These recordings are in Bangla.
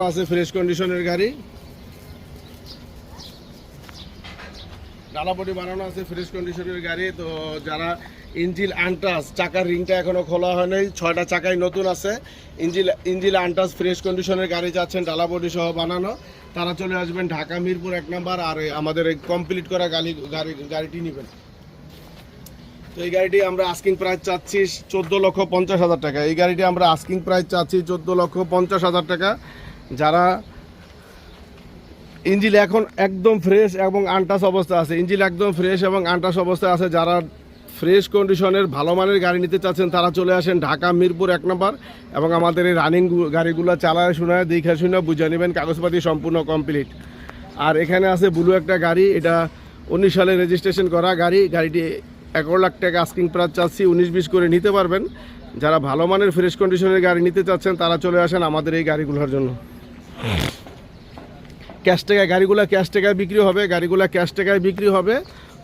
আছে ফ্রেশ কন্ডিশনের গাড়ি। ডালাপটি বানানো আছে ফ্রেশ কন্ডিশনের গাড়ি। তো যারা ইঞ্জিল আনটাস, চাকার রিংটা এখনও খোলা হয় নাই, ছয়টা চাকাই নতুন আছে। ইঞ্জিল ইঞ্জিল আনটাস ফ্রেশ কন্ডিশনের গাড়ি যাচ্ছেন ডালাপটি সহ বানানো। তারা চলে আসবেন ঢাকা, মিরপুর এক নাম্বার, আর আমাদের কমপ্লিট করা গাড়ি গাড়ি, গাড়িটি নেবেন। তো এই গাড়িটি আমরা আস্কিং প্রাইস চাচ্ছি চোদ্দ লক্ষ পঞ্চাশ হাজার টাকা। এই গাড়িটি আমরা আস্কিং প্রাইস চাচ্ছি চোদ্দ লক্ষ পঞ্চাশ হাজার টাকা। যারা ইঞ্জিল এখন একদম ফ্রেশ এবং আনটাস অবস্থা আছে। ইঞ্জিল একদম ফ্রেশ এবং আনটাস অবস্থা আছে। যারা ফ্রেশ কন্ডিশনের ভালো মানের গাড়ি নিতে চাচ্ছেন, তারা চলে আসেন ঢাকা, মিরপুর এক নম্বর এবং আমাদের এই রানিং গাড়িগুলো চালায় শোনায় দেখে শুনে, বুঝে নেবেন, কাগজপাতি সম্পূর্ণ কমপ্লিট আর এখানে আছে ব্লু একটা গাড়ি, এটা উনিশ সালে রেজিস্ট্রেশন করা গাড়ি। গাড়িটি এগারো লাখ টাকা আস্কিং প্রাইস চাচ্ছি, উনিশ বিশ করে নিতে পারবেন। যারা ভালো মানের ফ্রেশ কন্ডিশনের গাড়ি নিতে চাচ্ছেন, তারা চলে আসেন আমাদের এই গাড়িগুলোর জন্য। ক্যাশ টাকায় গাড়িগুলো ক্যাশ টাকায় বিক্রি হবে, গাড়িগুলো ক্যাশ টাকায় বিক্রি হবে।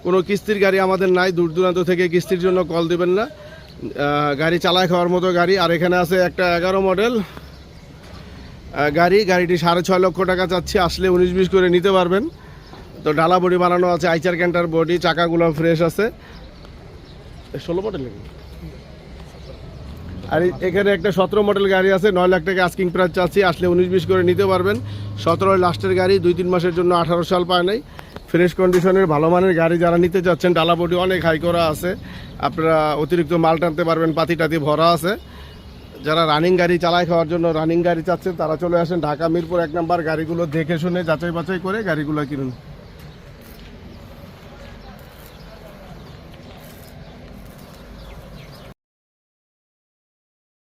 কোনো কিস্তির গাড়ি আমাদের নাই, দূর দূরান্ত থেকে কিস্তির জন্য কল দেবেন না। গাড়ি চালায় খাওয়ার মতো গাড়ি। আর এখানে আছে একটা এগারো মডেল গাড়ি, গাড়িটি সাড়ে ছয় লক্ষ টাকা চাচ্ছি, আসলে উনিশ বিশ করে নিতে পারবেন। তো ডালা বডি বানানো আছে, আইচার ক্যান্টার বডি, চাকাগুলো ফ্রেশ আছে। ষোলো মডেল আর এখানে একটা সতেরো মডেল গাড়ি আছে, নয় লাখ টাকা আস্কিং প্রাইস চাচ্ছি, আসলে উনিশ বিশ করে নিতে পারবেন। সতেরো লাস্টের গাড়ি, দুই তিন মাসের জন্য আঠারো সাল পায় নাই। ফ্রেশ কন্ডিশনের ভালো মানের গাড়ি যারা নিতে চাচ্ছেন, ডালাবডি অনেক হাই করা আছে। আপনারা অতিরিক্ত মাল টানতে পারবেন, পাতি টাতি ভরা আছে। যারা রানিং গাড়ি চালায় খাওয়ার জন্য রানিং গাড়ি চাচ্ছেন, তারা চলে আসেন ঢাকা মিরপুর, এক নাম্বার গাড়িগুলো দেখে শুনে যাচাই বাছাই করে গাড়িগুলো কিনুন।